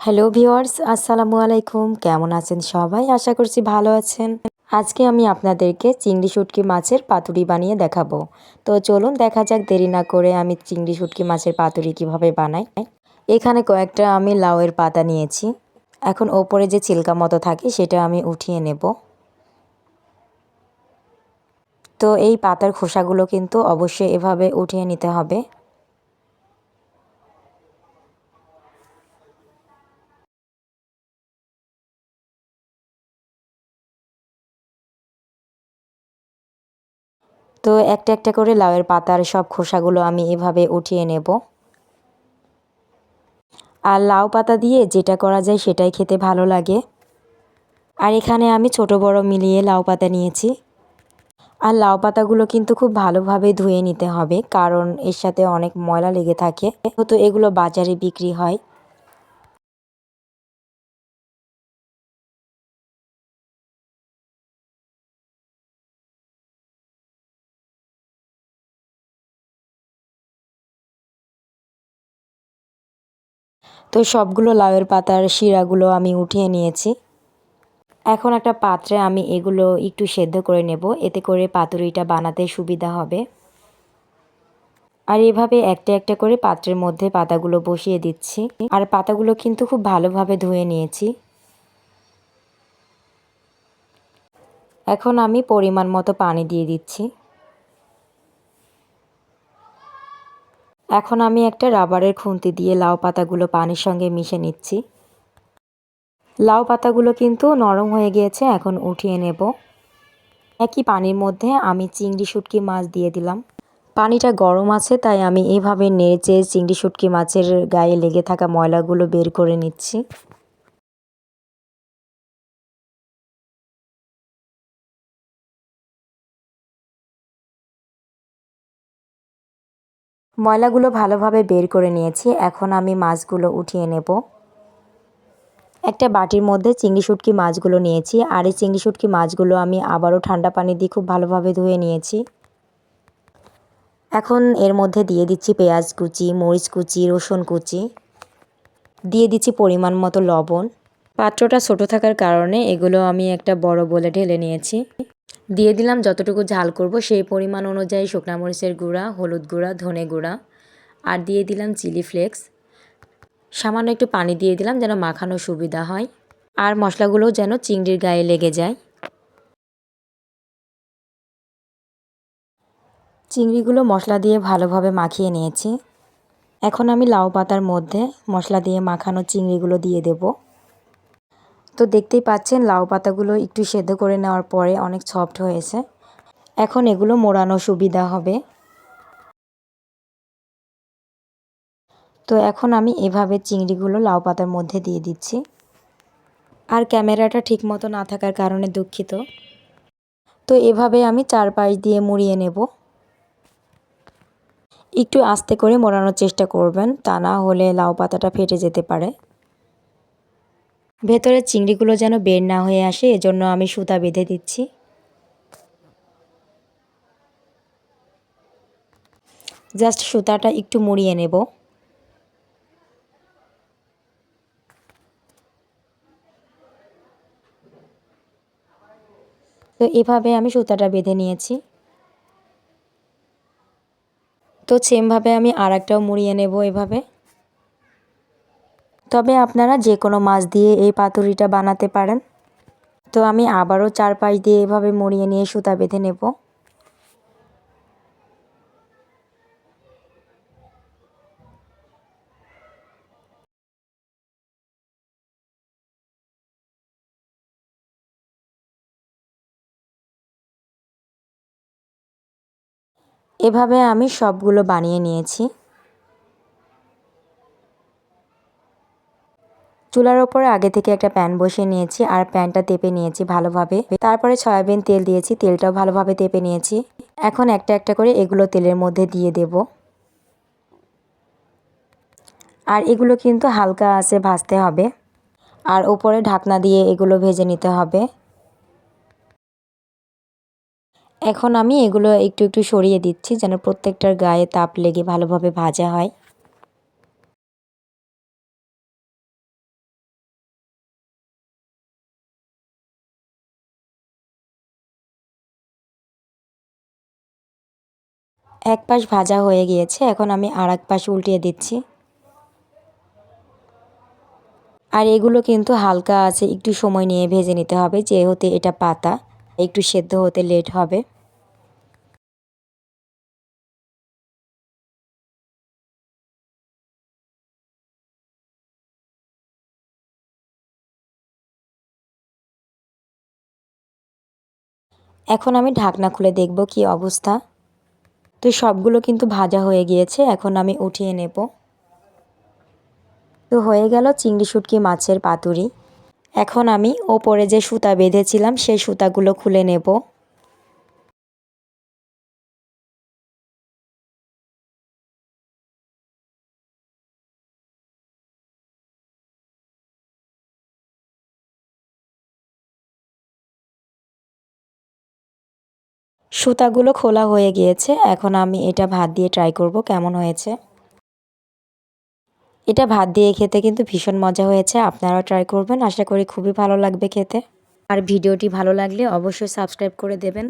Hello viewers আসসালামু আলাইকুম কেমন আছেন সবাই? আশা করছি ভালো আছেন। আজকে আমি আপনাদেরকে চিংড়ি শুটকি মাছের পাতুরি বানিয়ে দেখাবো। তো চলুন দেখা যাক, দেরি না করে আমি চিংড়ি শুটকি মাছের পাতুরি কীভাবে বানাই। এখানে কয়েকটা আমি লাউয়ের পাতা নিয়েছি। এখন ওপরে যে চিলকা মতো থাকে, সেটা আমি উঠিয়ে নেব। তো এই পাতার খোসাগুলো কিন্তু অবশ্যই এভাবে উঠিয়ে নিতে হবে। তো একটা একটা করে লাউয়ের পাতার সব খোসাগুলো আমি এভাবে উঠিয়ে নেব। আর লাউ পাতা দিয়ে যেটা করা যায় সেটাই খেতে ভালো লাগে। আর এখানে আমি ছোট বড় মিলিয়ে লাউ পাতা নিয়েছি। আর লাউ পাতাগুলো কিন্তু খুব ভালোভাবে ধুয়ে নিতে হবে, কারণ এর সাথে অনেক ময়লা লেগে থাকে। তো এগুলো বাজারে বিক্রি হয়। তো সবগুলো লাউয়ের পাতার শিরাগুলো আমি উঠিয়ে নিয়েছি। এখন একটা পাত্রে আমি এগুলো একটু সেদ্ধ করে নেব, এতে করে পাতুরিটা বানাতে সুবিধা হবে। আর এভাবে একটা একটা করে পাত্রের মধ্যে পাতাগুলো বসিয়ে দিচ্ছি। আর পাতাগুলো কিন্তু খুব ভালোভাবে ধুয়ে নিয়েছি। এখন আমি পরিমাণ মতো পানি দিয়ে দিচ্ছি। এখন আমি একটা রাবারের খুন্তি দিয়ে লাউ পাতাগুলো পানির সঙ্গে মিশে নিচ্ছি। লাউ পাতাগুলো কিন্তু নরম হয়ে গিয়েছে, এখন উঠিয়ে নেব। একই পানির মধ্যে আমি চিংড়ি শুটকি মাছ দিয়ে দিলাম। পানিটা গরম আছে, তাই আমি এইভাবে নেড়েচে চিংড়ি শুটকি মাছের গায়ে লেগে থাকা ময়লাগুলো বের করে নিচ্ছি। ময়লাগুলো ভালোভাবে বের করে নিয়েছি। এখন আমি মাছগুলো উঠিয়ে নেব। একটা বাটির মধ্যে চিংড়ি শুটকি মাছগুলো নিয়েছি। আর এই চিংড়ি শুটকি মাছগুলো আমি আবারও ঠান্ডা পানি দিয়ে খুব ভালোভাবে ধুয়ে নিয়েছি। এখন এর মধ্যে দিয়ে দিচ্ছি পেঁয়াজ কুচি, মরিচ কুচি, রসুন কুচি। দিয়ে দিচ্ছি পরিমাণ মতো লবণ। পাত্রটা ছোট থাকার কারণে এগুলো আমি একটা বড় বলে ঢেলে নিয়েছি। দিয়ে দিলাম যতটুকু ঝাল করব, সেই পরিমাণ অনুযায়ী শুকনা মরিচের গুঁড়া, হলুদ গুঁড়া, ধনে গুঁড়া, আর দিয়ে দিলাম চিলি ফ্লেক্স। সামান্য একটু পানি দিয়ে দিলাম যেন মাখানো সুবিধা হয়, আর মশলাগুলো যেন চিংড়ির গায়ে লেগে যায়। চিংড়িগুলো মশলা দিয়ে ভালোভাবে মাখিয়ে নিয়েছি। এখন আমি লাউ পাতার মধ্যে মশলা দিয়ে মাখানো চিংড়িগুলো দিয়ে দেব। তো দেখতেই পাচ্ছেন, লাউ পাতাগুলো একটু সেদ্ধ করে নেওয়ার পরে অনেক সফট হয়েছে। এখন এগুলো মোড়ানো সুবিধা হবে। তো এখন আমি এভাবে চিংড়িগুলো লাউ পাতার মধ্যে দিয়ে দিচ্ছি। আর ক্যামেরাটা ঠিক মতো না থাকার কারণে দুঃখিত। তো এভাবে আমি চার পাশ দিয়ে মুড়িয়ে নেব। একটু আস্তে করে মোড়ানোর চেষ্টা করবেন, তা না হলে লাউ পাতাটা ফেটে যেতে পারে। ভেতরের চিংড়িগুলো যেন বের না হয়ে আসে, এজন্য আমি সুতা বেঁধে দিচ্ছি। জাস্ট সুতাটা একটু মুড়িয়ে নেব। তো এভাবে আমি সুতাটা বেঁধে নিয়েছি। তো সেমভাবে আমি আর একটাও মুড়িয়ে নেব এভাবে। তবে আপনারা যে কোনো মাছ দিয়ে এই পাতুরিটা বানাতে পারেন। তো আমি আবারও চার পাশ দিয়ে এভাবে মুড়িয়ে নিয়ে সুতা বেঁধে নেব। এভাবে আমি সবগুলো বানিয়ে নিয়েছি। চুলার ওপরে আগে থেকে একটা প্যান বসিয়ে নিয়েছি আর প্যানটা তেপে নিয়েছি ভালোভাবে। তারপরে সয়াবিন তেল দিয়েছি, তেলটাও ভালোভাবে তেপে নিয়েছি। এখন একটা একটা করে এগুলো তেলের মধ্যে দিয়ে দেব। আর এগুলো কিন্তু হালকা আছে ভাজতে হবে। আর ওপরে ঢাকনা দিয়ে এগুলো ভেজে নিতে হবে। এখন আমি এগুলো একটু একটু সরিয়ে দিচ্ছি যেন প্রত্যেকটার গায়ে তাপ লেগে ভালোভাবে ভাজা হয়। এক পাশ ভাজা হয়ে গিয়েছে, এখন আমি আর এক পাশ উল্টিয়ে দিচ্ছি। আর এগুলো কিন্তু হালকা আছে, একটু সময় নিয়ে ভেজে নিতে হবে, যেহেতু এটা পাতা, একটু সেদ্ধ হতে লেট হবে। এখন আমি ঢাকনা খুলে দেখব কি অবস্থা। তো সবগুলো কিন্তু ভাজা হয়ে গিয়েছে, এখন আমি উঠিয়ে নেব। তো হয়ে গেল চিংড়ি শুটকি মাছের পাতুরি। এখন আমি ওপরে যে সুতা বেঁধেছিলাম, সেই সুতাগুলো খুলে নেব। সুতাগুলো খোলা হয়ে গিয়েছে। এখন আমি এটা ভাত দিয়ে ট্রাই করব কেমন হয়েছে। এটা ভাত দিয়ে খেতে কিন্তু ভীষণ মজা হয়েছে, আপনারাও ট্রাই করবেন। আশা করি খুবই ভালো লাগবে খেতে। আর ভিডিওটি ভালো লাগলে অবশ্যই সাবস্ক্রাইব করে দেবেন।